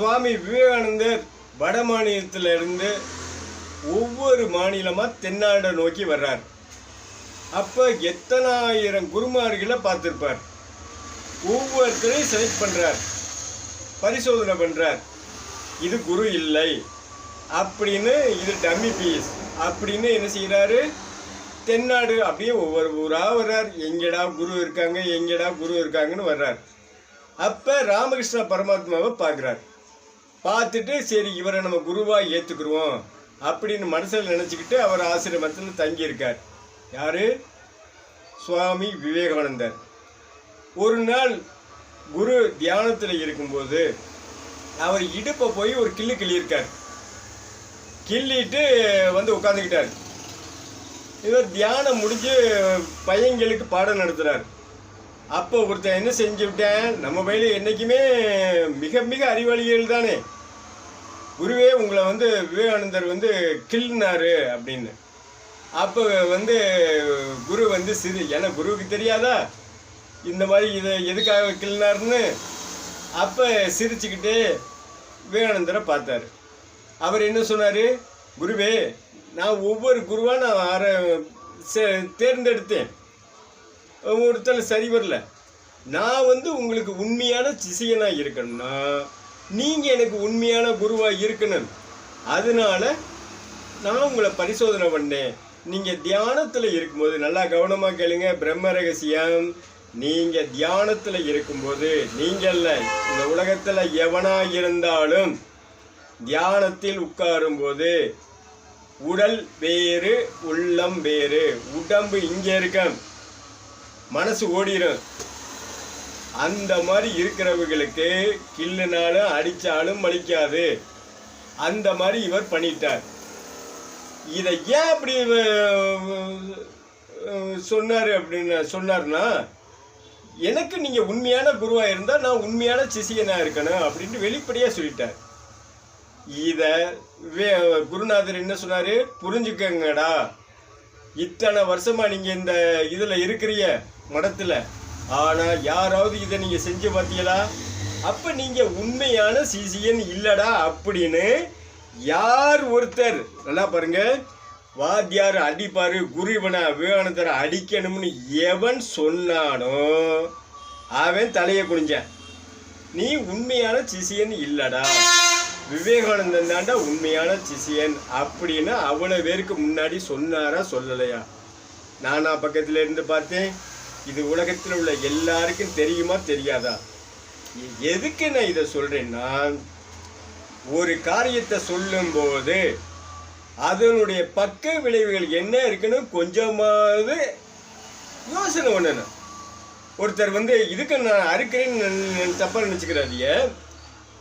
சுவாமி விவேகானந்தர் வட மாநிலத்திலிருந்து ஒவ்வொரு மாநிலமாக தென்னாடை நோக்கி வர்றார். அப்போ எத்தனாயிரம் குருமார்களை பார்த்துருப்பார். ஒவ்வொருத்தரையும் செலக்ட் பண்ணுறார் பரிசோதனை பண்ணுறார் இது குரு இல்லை. அப்படின்னு இது டம்மி பீஸ் அப்படின்னு என்ன செய்கிறாரு தென்னாடு அப்படியே ஒவ்வொரு ஊராக வர்றார். எங்கடா குரு இருக்காங்க எங்கடா குரு இருக்காங்கன்னு வர்றார். அப்போ ராமகிருஷ்ண பரமாத்மாவை பார்க்குறார். பார்த்துட்டு சரி இவரை நம்ம குருவாக ஏற்றுக்குருவோம் அப்படின்னு மனசில் நினச்சிக்கிட்டு அவர் ஆசிரமத்தில் தங்கியிருக்கார். யார்? சுவாமி விவேகானந்தர். ஒரு நாள் குரு தியானத்தில் இருக்கும்போது அவர் இடுப்பை போய் ஒரு கிள்ளு கிள்ளியிருக்கார். கிள்ளிட்டு வந்து உட்காந்துக்கிட்டார் இவர் தியானம் முடிஞ்சு பையங்களுக்கு பாடம் நடத்துகிறார் அப்போ ஒருத்தன் என்ன செஞ்சு விட்டேன்? நம்ம பையில என்றைக்குமே மிக மிக அறிவாளிகள் தானே. குருவே உங்களை வந்து விவேகானந்தர் வந்து கிள்னாரு அப்படின்னு. அப்போ வந்து குரு வந்து சிறு ஏன்னா குருவுக்கு தெரியாதா? இந்த மாதிரி இதை எதுக்காக கிள்னாருன்னு? அப்போ சிரிச்சுக்கிட்டு விவேகானந்தரை பார்த்தாரு. அவர் என்ன சொன்னார்? குருவே நான் ஒவ்வொரு குருவாக நான் ஆர சே- தேர்ந்தெடுத்தேன். ஒருத்தர் சரி வரல. நான் வந்து உங்களுக்கு உண்மையான சிஷியனாக இருக்கணும்னா நீங்கள் எனக்கு உண்மையான குருவாக இருக்கணும். அதனால நான் உங்களை பரிசோதனை பண்ணேன். நீங்கள் தியானத்தில் இருக்கும்போது நல்லா கவனமாக கேளுங்க. பிரம்ம ரகசியம். நீங்கள் தியானத்தில் இருக்கும்போது நீங்கள் இந்த உலகத்தில் எவனாக இருந்தாலும் தியானத்தில் உட்காரும்போது உடல் வேறு உள்ளம் வேறு உடம்பு இங்கே இருக்கேன் மனசு ஓடிரும். அந்த மாதிரி இருக்கிறவங்களுக்கு கில்லுனாலும் அடித்தாலும் மலிக்காது அந்த மாதிரி இவர் பண்ணிட்டார். இதை ஏன் அப்படி சொன்னார் அப்படின்னு சொன்னார்னா எனக்கு நீங்கள் உண்மையான குருவாக இருந்தால் நான் உண்மையான சிசியனாக இருக்கணும் அப்படின்ட்டு வெளிப்படையாக சொல்லிட்டார். இதை வே- குருநாதர் என்ன சொன்னார்? புரிஞ்சுக்கங்கடா. இத்தனை வருஷமாக நீங்கள் இந்த இதில் இருக்கிறீங்க. மடத்துல. ஆனா யாராவது இதை நீங்க செஞ்சு பார்த்தீங்களா? அப்ப நீங்க உண்மையான சிசிஎன் இல்லடா அப்படின்னு யார் ஒருத்தர் நல்லா பாருங்க வாத்தியார் அடிப்பாரு குரு இவனை விவேகானந்தரை அடிக்கணும்னு எவன் சொன்னானோ அவன் தலையை குனிஞ்சேன் நீ உண்மையான சிசியன் இல்லடா. விவேகானந்தன் தாண்டா உண்மையான சிசியன் அப்படின்னு அவ்வளவு பேருக்கு முன்னாடி சொன்னாரா சொல்லலையா? நானா பக்கத்துல இருந்து பார்த்தேன். இது உலகத்தில் உள்ள எல்லாருக்கும் தெரியுமா தெரியாதா? எதுக்கு நான் இதை சொல்றேன்னா ஒரு காரியத்தை சொல்லும்போது அதனுடைய பக்க விளைவுகள் என்ன இருக்குன்னு கொஞ்சமாவது யோசனை ஒன்று ஒருத்தர் வந்து இதுக்கு நான் அறுக்கிறேன்னு தப்பாக நினச்சிக்கிறாதிய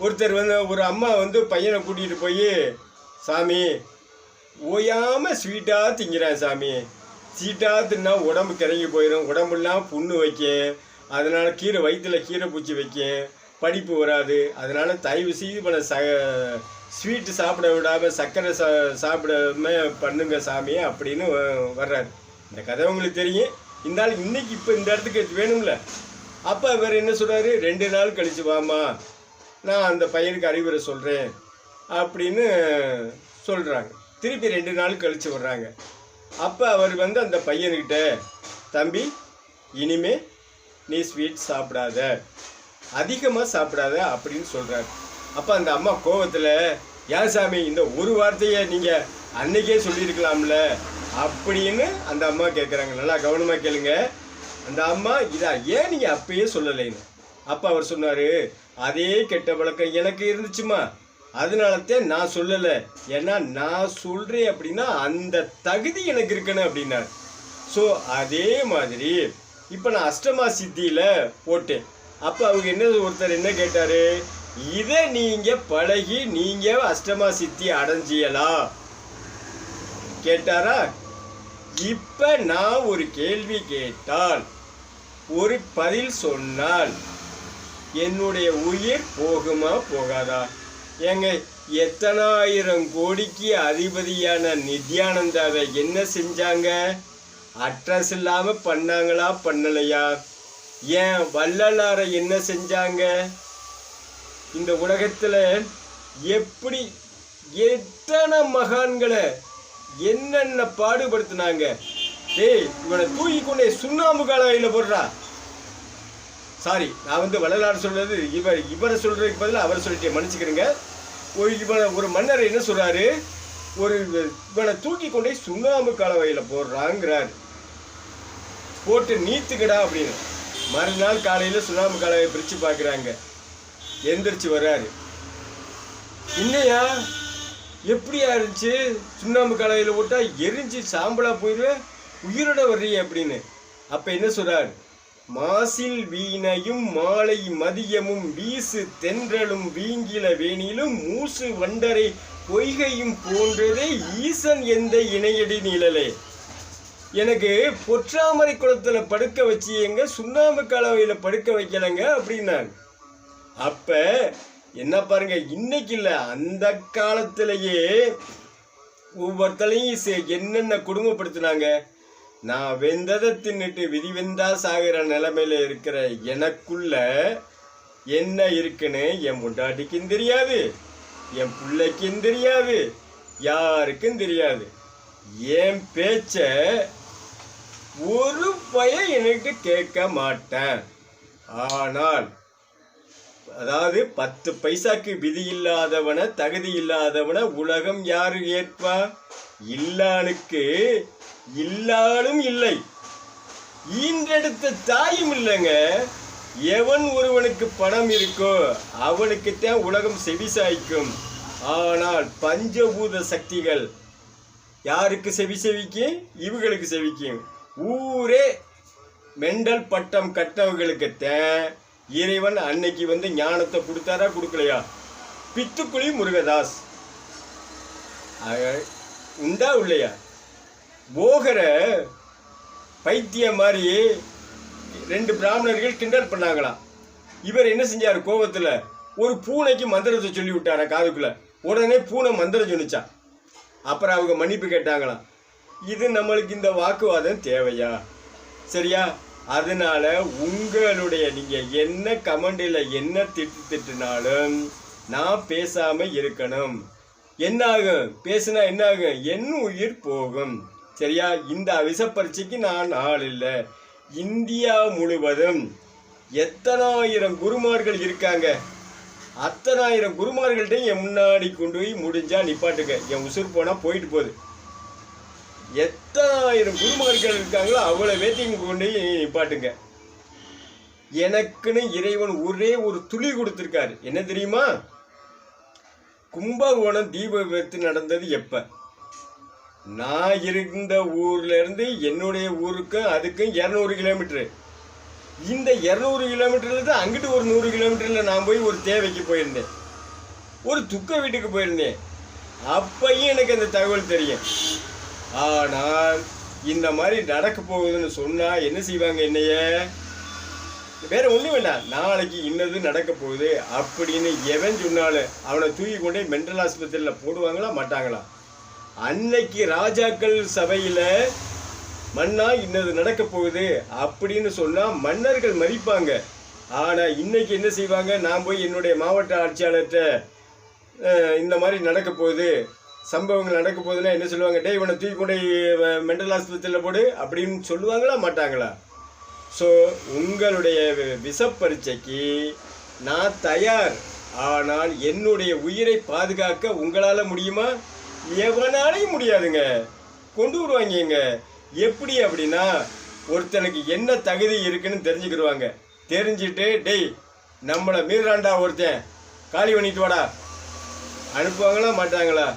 ஒருத்தர் வந்து ஒரு அம்மா வந்து பையனை கூட்டிகிட்டு போய் சாமி ஓயாமல் ஸ்வீட்டாக திங்கிறான் சாமி. சீட்டாக தின்னா உடம்பு கிறங்கி போயிடும் உடம்புலாம் புண்ணு வைக்கும் அதனால் கீரை வயிற்றுல கீரை பூச்சி வைக்கும் படிப்பு வராது. அதனால் தயவு செய்து பண்ண ச ஸ்வீட்டு சாப்பிட விடாம சர்க்கரை சா சாப்பிடாம பண்ணுங்க சாமி அப்படின்னு வ- வர்றாரு. இந்த கதை உங்களுக்கு தெரியும். இருந்தாலும் இன்றைக்கி இன்னைக்கு இப்போ இந்த இடத்துக்கு வேணும்ல. அப்போ இவர் என்ன சொல்கிறாரு ரெண்டு நாள் கழிச்சு வாமா நான் அந்த பையனுக்கு அறிவுரை சொல்கிறேன் அப்படின்னு சொல்கிறாங்க திருப்பி ரெண்டு நாள் கழிச்சு வர்றாங்க. அப்போ அவர் வந்து அந்த பையனுக்கிட்ட தம்பி இனிமே நீ ஸ்வீட் சாப்பிடாத. அதிகமாக சாப்பிடாத அப்படின்னு சொல்கிறார் அப்போ அந்த அம்மா கோவத்தில் ஏன் சாமி இந்த ஒரு வார்த்தையை நீங்கள் அன்னைக்கே சொல்லியிருக்கலாம்ல? அப்படின்னு அந்த அம்மா கேட்குறாங்க நல்லா கவனமாக கேளுங்க. அந்த அம்மா இதா ஏன் நீங்கள் அப்பயே சொல்லலைன்னு? அப்போ அவர் சொன்னார் அதே கெட்ட பழக்கம் எனக்கு இருந்துச்சுமா. அதனாலத்தான் நான் சொல்லலை. ஏன்னா நான் சொல்கிறேன் அப்படின்னா அந்த தகுதி எனக்கு இருக்கணும் அப்படின்னார். ஸோ அதே மாதிரி இப்போ நான் அஷ்டமா சித்தியில் போட்டேன். அப்போ அவங்க என்ன ஒருத்தர் என்ன கேட்டார்? இதை நீங்கள் பழகி நீங்கள் அஷ்டமா சித்தி அடைஞ்சியலாம். கேட்டாரா? இப்போ நான் ஒரு கேள்வி கேட்டால் ஒரு பதில் சொன்னால் என்னுடைய உயிர் போகுமா போகாதா? ஏங்க எத்தனாயிரம் கோடிக்கு அதிபதியான நித்யானந்தாவை என்ன செஞ்சாங்க? அட்ரஸ் இல்லாமல் பண்ணாங்களா பண்ணலையா? ஏன் வள்ளலாரை என்ன செஞ்சாங்க? இந்த உலகத்தில் எப்படி எத்தனை மகான்களை என்னென்ன பாடுபடுத்தினாங்க? டேய் இவனை தூக்கி கொண்டே சுண்ணாம்பு காலையில் போடுறா. சாரி நான் வந்து வள்ளலார் சொல்கிறது இவர் இவரை சொல்கிறதுக்கு பதில் அவர் சொல்லிட்டு மன்னிச்சுக்கிறேங்க ஒரு இவனை ஒரு மன்னர் என்ன சொல்கிறாரு ஒரு இவனை தூக்கி கொண்டே சுண்ணாம்பு கலவையில் போடுறாங்கிறார். போட்டு நீத்துக்கடா அப்படின்னு. மறுநாள் காலையில் சுண்ணாம்பு கலவையை பிரித்து பார்க்குறாங்க. எந்திரிச்சு வர்றாரு. இல்லையா எப்படியா இருந்துச்சு? சுண்ணாம்பு கலவையில் போட்டால் எரிஞ்சு சாம்பலாக போயிடுவேன் உயிரோட வர்றீங்க அப்படின்னு. அப்போ என்ன சொல்கிறாரு மாசில் வீணையும் மாலை மதியமும் வீசு தென்றலும் வீங்கில வேணிலும் மூசு வண்டரை பொய்கையும் போன்றதே ஈசன் எந்த இணையடி நிழலே? எனக்கு பொற்றாமரை குளத்தில் படுக்க வச்சியங்க சுண்ணாம்பு கலவையில் படுக்க வைக்கலங்க அப்படின்னாங்க. அப்ப என்ன பாருங்க இன்னைக்கு இல்ல அந்த காலத்திலேயே ஒவ்வொருத்தலையும் சே- என்னென்ன குடும்பப்படுத்தினாங்க? நான் வெந்ததை தின்னுட்டு விதி வெந்தா சாகிற நிலைமையில இருக்கிற எனக்குள்ள என்ன இருக்குன்னு என் முண்டாட்டிக்கும் தெரியாது என் பிள்ளைக்கும் தெரியாது யாருக்கும் தெரியாது. என் பேச்ச ஒரு பையன் எனக்கு கேட்க மாட்டேன். ஆனால் அதாவது பத்து பைசாக்கு விதி இல்லாதவனை தகுதி இல்லாதவனை உலகம் யாரு ஏற்பா? இல்லானுக்கு இல்லாலும் இல்லை. ஈன்றெடுத்த தாயும் இல்லைங்க. எவன் ஒருவனுக்கு பணம் இருக்கோ அவனுக்குத்தான் உலகம் செவிசாய்க்கும். ஆனால் பஞ்சபூத சக்திகள் யாருக்கு செவி செவிக்கும்? இவங்களுக்கு செவிக்கும். ஊரே மெண்டல் பட்டம் கட்டவங்களுக்குத்தான் இறைவன் அன்னைக்கு வந்து ஞானத்தை கொடுத்தாரா கொடுக்கலையா? பித்துக்குழி முருகதாஸ். உண்டா இல்லையா போகர பைத்தியம் மாதிரி ரெண்டு பிராமணர்கள் கிண்டல் பண்ணாங்களாம். இவர் என்ன செஞ்சார் கோபத்தில் ஒரு பூனைக்கு மந்திரத்தை சொல்லி விட்டார காதுக்குள்ள. உடனே பூனை மந்திரம் சொன்னிச்சா அப்புறம் அவங்க மன்னிப்பு கேட்டாங்களாம். இது நம்மளுக்கு இந்த வாக்குவாதம் தேவையா? சரியா? அதனால உங்களுடைய நீங்கள் என்ன கமெண்டில் என்ன திட்டு திட்டுனாலும் நான் பேசாமல் இருக்கணும். என்ன ஆகும் பேசுனா என்ன ஆகும் என் உயிர் போகும். சரியா? இந்த அவிச பரீட்சைக்கு நான் ஆள் இல்லை. இந்தியா முழுவதும் எத்தனாயிரம் குருமார்கள் இருக்காங்க? அத்தனாயிரம் குருமார்கள்ட்டையும் என் முன்னாடி கொண்டு போய் முடிஞ்சா நிப்பாட்டுங்க. என் உசுர் போனால் போயிட்டு போகுது. எத்தனாயிரம் குருமார்கள் இருக்காங்களோ அவ்வளோ வேத்தையும் கொண்டு போய் நிப்பாட்டுங்க. எனக்குன்னு இறைவன் ஒரே ஒரு துளி கொடுத்துருக்காரு. என்ன தெரியுமா? கும்பகோணம் தீப விபத்து நடந்தது எப்போ? நான் இருந்த ஊர்லேருந்து என்னுடைய ஊருக்கும் அதுக்கும் இரநூறு கிலோமீட்டரு இந்த இரநூறு கிலோமீட்டர்லேருந்து அங்கிட்டு ஒரு நூறு கிலோமீட்டரில் நான் போய் ஒரு தேவைக்கு போயிருந்தேன். ஒரு துக்க வீட்டுக்கு போயிருந்தேன். அப்பையும் எனக்கு அந்த தகவல் தெரியும். ஆனால் இந்த மாதிரி நடக்க போகுதுன்னு சொன்னால் என்ன செய்வாங்க என்னைய? வேற ஒன்றும் வேண்டாம் நாளைக்கு இன்னது நடக்க போகுது அப்படின்னு எவன் சொன்னாலும் அவனை தூக்கி கொண்டே மென்டல் ஆஸ்பத்திரியில் போடுவாங்களா மாட்டாங்களா? அன்னைக்கு ராஜாக்கள் சபையில மன்னா இன்னது நடக்க போகுது அப்படின்னு சொன்னா மன்னர்கள் மதிப்பாங்க. ஆனா இன்னைக்கு என்ன செய்வாங்க? நான் போய் என்னுடைய மாவட்ட ஆட்சியாளர்கிட்ட இந்த மாதிரி நடக்க போகுது. சம்பவங்கள் நடக்க போகுதுன்னா என்ன சொல்லுவாங்க? டே இவனை தூக்கி மென்டல் ஆஸ்பத்திரியில் போடு அப்படின்னு சொல்லுவாங்களா? மாட்டாங்களா? ஸோ உங்களுடைய விஷப்பரீட்சைக்கு நான் தயார். ஆனால் என்னுடைய உயிரை பாதுகாக்க உங்களால் முடியுமா? எவனாலையும் முடியாதுங்க. கொண்டு வருவாங்கங்க. எப்படி அப்படின்னா ஒருத்தனுக்கு என்ன தகுதி இருக்குன்னு தெரிஞ்சுக்கிடுவாங்க. தெரிஞ்சுட்டு டெய் நம்மளை மீறாண்டா ஒருத்தன். காலி பண்ணிட்டு வாடா. அனுப்புவாங்களா மாட்டாங்களா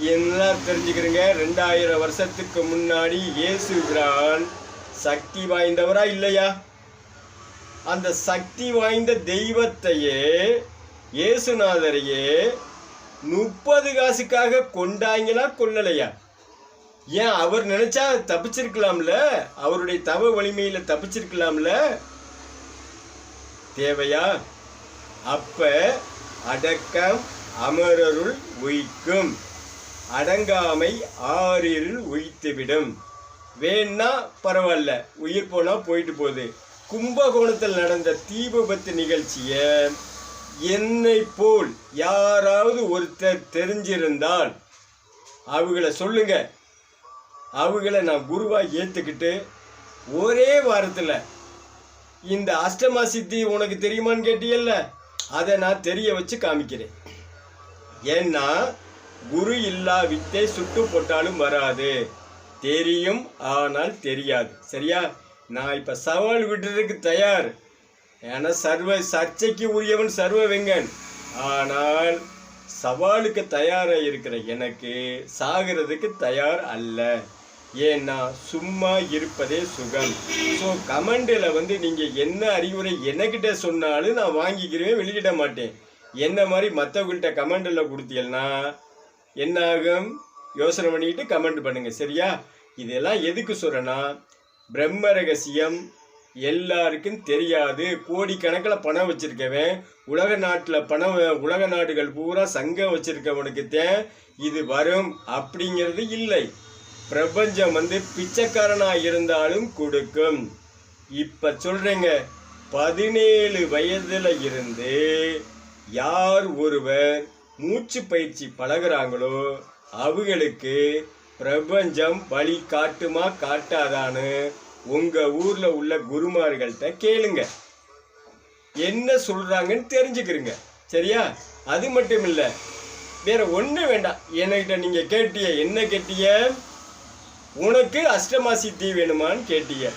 எல்லாம் தெரிஞ்சுக்கிறீங்க. ரெண்டாயிரம் வருஷத்துக்கு முன்னாடி இயேசுகிறான் சக்தி வாய்ந்தவரா இல்லையா? அந்த சக்தி வாய்ந்த தெய்வத்தையே இயேசுநாதரையே முப்பது காசுக்காக கொண்டாங்களா கொள்ளலையா? ஏன் அவர் நினைச்சா தப்பிச்சிருக்கலாம்ல? அவருடைய தவ வலிமையில தப்பிச்சிருக்கலாம்ல? தேவையா? அப்ப அடக்கம் அமரருள் உயிக்கும். அடங்காமை ஆறிருள் உயித்துவிடும். வேணா பரவாயில்ல உயிர் போனா போயிட்டு போகுது. கும்பகோணத்தில் நடந்த தீ விபத்து நிகழ்ச்சியை என்னை போல் யாராவது ஒருத்தர் தெரிஞ்சிருந்தால் அவங்கள சொல்லுங்க. அவங்கள நான் குருவாக ஏற்றுக்கிட்டு ஒரே வாரத்தில் இந்த அஷ்டமா சித்தி உனக்கு தெரியுமான்னு கேட்டியல்ல? அதை நான் தெரிய வச்சு காமிக்கிறேன். ஏன்னா குரு இல்லா வித்தை சுட்டு போட்டாலும் வராது. தெரியும் ஆனால் தெரியாது. சரியா? நான் இப்போ சவால் விடுறதுக்கு தயார். ஏன்னா சர்வ சர்ச்சைக்கு உரியவன் சர்வ வெங்கன் ஆனால் சவாலுக்கு தயாராக இருக்கிற எனக்கு சாகிறதுக்கு தயார் அல்ல. ஏன்னா சும்மா இருப்பதே சுகம். ஸோ கமெண்டில் வந்து நீங்கள் என்ன அறிவுரை என்னக்கிட்ட சொன்னாலும் நான் வாங்கிக்கிறேன் வெளியிட மாட்டேன். என்ன மாதிரி மற்றவங்கள்ட்ட கமெண்டில் கொடுத்தீங்கன்னா என்ன ஆகும் யோசனை பண்ணிக்கிட்டு கமெண்ட் பண்ணுங்கள் சரியா? இதெல்லாம் எதுக்கு சொல்கிறேன்னா பிரம்ம ரகசியம் எல்லாருக்கும் தெரியாது. கோடிக்கணக்கில் பணம் வச்சிருக்கவன் உலக நாட்டில் பணம் உலக நாடுகள் பூரா சங்கம் வச்சிருக்கவனுக்கு தான் இது வரும் அப்படிங்கிறது இல்லை. பிரபஞ்சம் வந்து பிச்சைக்காரனாக இருந்தாலும் கொடுக்கும். இப்போ சொல்கிறேங்க பதினேழு வயதில் இருந்து யார் ஒருவர் மூச்சு பயிற்சி பழகுறாங்களோ அவங்களுக்கு பிரபஞ்சம் வழி காட்டுமா காட்டாதான்னு உங்கள் ஊரில் உள்ள குருமார்கள்ட்ட கேளுங்க. என்ன சொல்கிறாங்கன்னு தெரிஞ்சுக்கிறீங்க சரியா? அது மட்டும் இல்லை வேற ஒன்று வேண்டாம். என்கிட்ட நீங்கள் கேட்டிய என்ன கேட்டிய? உனக்கு அஷ்டமா சித்தி வேணுமான்னு கேட்டிய.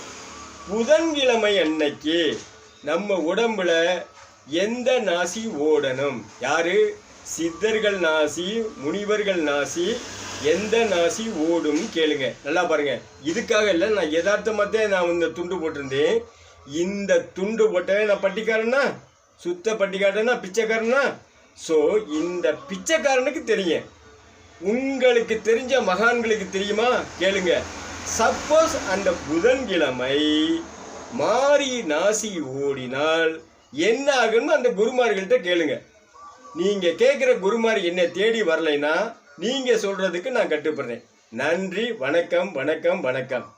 புதன்கிழமை அன்னைக்கு நம்ம உடம்புல எந்த நாசி ஓடணும்? யாரு? சித்தர்கள் நாசி முனிவர்கள் நாசி எந்த நாசி ஓடும் கேளுங்க. நல்லா பாருங்க. இதுக்காக இல்லை நான் யதார்த்தமாத்தே நான் இந்த துண்டு போட்டிருந்தேன். இந்த துண்டு போட்டவே நான் பட்டிக்காரனா சுத்த பட்டிக்காரனா பிச்சைக்காரனா ஸோ இந்த பிச்சைக்காரனுக்கு தெரியும். உங்களுக்கு தெரிஞ்ச மகான்களுக்கு தெரியுமா? கேளுங்க. சப்போஸ் அந்த புதன்கிழமை மாறி நாசி ஓடினால் என்ன ஆகும்னு அந்த குருமார்கள்ட்ட கேளுங்க. நீங்க கேட்குற குருமார் என்னை தேடி வரலைன்னா நீங்கள் சொல்கிறதுக்கு நான் கட்டுப்படுறேன். நன்றி வணக்கம் வணக்கம் வணக்கம்.